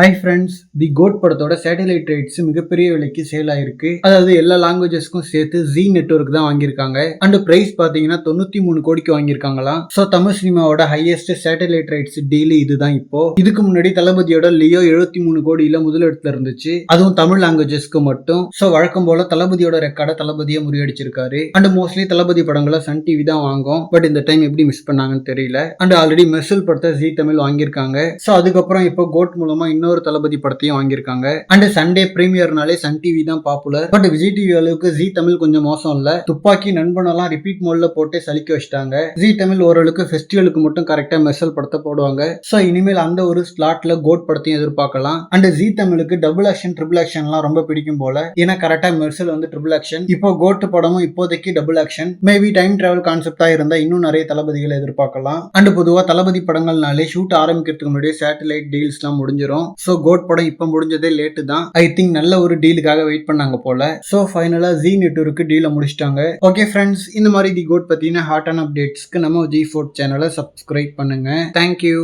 High friends the GOAT படத்தோட satellite rights மிகப்பெரிய விலைக்கு சேல் ஆயிருக்கு. அதாவது எல்லா லாங்குவேஜஸ்க்கும் சேர்த்து ஜி நெட்வொர்க் தான் வாங்கியிருக்காங்க. அண்ட் பிரைஸ் பாத்தீங்கன்னா தொண்ணூத்தி மூணு கோடிக்கு வாங்கியிருக்காங்களாம் ஸோ தமிழ் சினிமாவோட ஹையஸ்ட் சேட்டலைட் ரைட்ஸ் டீல் இதுதான் இப்போ. இதுக்கு முன்னாடி தளபதியோட லியோ எழுபத்தி மூணு கோடியில முதலிடத்துல இருந்துச்சு. அதுவும் தமிழ் லாங்குவேஜஸ்க்கு மட்டும். ஸோ வழக்கம் போல தளபதியோட ரெக்கார்டை தளபதியை முறியடிச்சிருக்காரு. அண்ட் மோஸ்ட்லி தளபதி படங்களை சன் டிவி தான் வாங்கும். பட் இந்த டைம் எப்படி மிஸ் பண்ணாங்கன்னு தெரியல. அண்ட் ஆல்ரெடி மெர்சல் படத்தை ஜி தமிழ் வாங்கியிருக்காங்க. ஸோ அதுக்கப்புறம் இப்போ கோட் மூலமா இன்னும் இன்னொரு தளபதி படத்தையும் வாங்கியிருக்காங்க. அண்ட் சண்டே பிரீமியர்னாலே சன் டிவி தான் பாப்புலர் பட் விஜய் டிவி அளவுக்கு ஜி தமிழ் கொஞ்சம் மோசம் இல்ல. துப்பாக்கி நண்பனெல்லாம் ரிப்பீட் மோட்ல போட்டு சலிக்க வச்சிட்டாங்க. ஜி தமிழ் ஓரளவுக்கு ஃபெஸ்டிவலுக்கு மட்டும் கரெக்டா மெர்சல் படத்தை போடுவாங்க. ஸோ இனிமேல் அந்த ஒரு ஸ்லாட்ல கோட் படத்தையும் எதிர்பார்க்கலாம். அண்ட் ஜி தமிழுக்கு டபுள் ஆக்ஷன் ட்ரிபிள் ஆக்ஷன்லாம் ரொம்ப பிடிக்கும் போல. ஏன்னா கரெக்டா மெர்சல் வந்து ட்ரிபிள் ஆக்ஷன் இப்போ கோட் படமும் இப்போதைக்கு double action maybe time travel கான்செப்டா இருந்தா இன்னும் நிறைய தளபதிகளை எதிர்பார்க்கலாம். அண்ட் பொதுவா தளபதி படங்கள்னாலே ஷூட் ஆரம்பிக்கிறதுக்கு முன்னாடியே சேட்டலைட் டீல்ஸ்லாம் முடிஞ்சிடும் ஸோ கோட் படம் இப்போ முடிஞ்சதே லேட்டு தான். ஐ திங்க் நல்ல ஒரு டீலுக்காக வெயிட் பண்ணாங்க போல. ஸோ ஃபைனலாக ஜி நெட்ஒர்க்கு டீலை முடிச்சிட்டாங்க. ஓகே ஃப்ரெண்ட்ஸ் இந்த மாதிரி தி கோட் பற்றின ஹாட்டான அப்டேட்ஸ்க்கு நம்ம ஜி ஃபோர்ட் சேனலை சப்ஸ்கிரைப் பண்ணுங்க. Thank you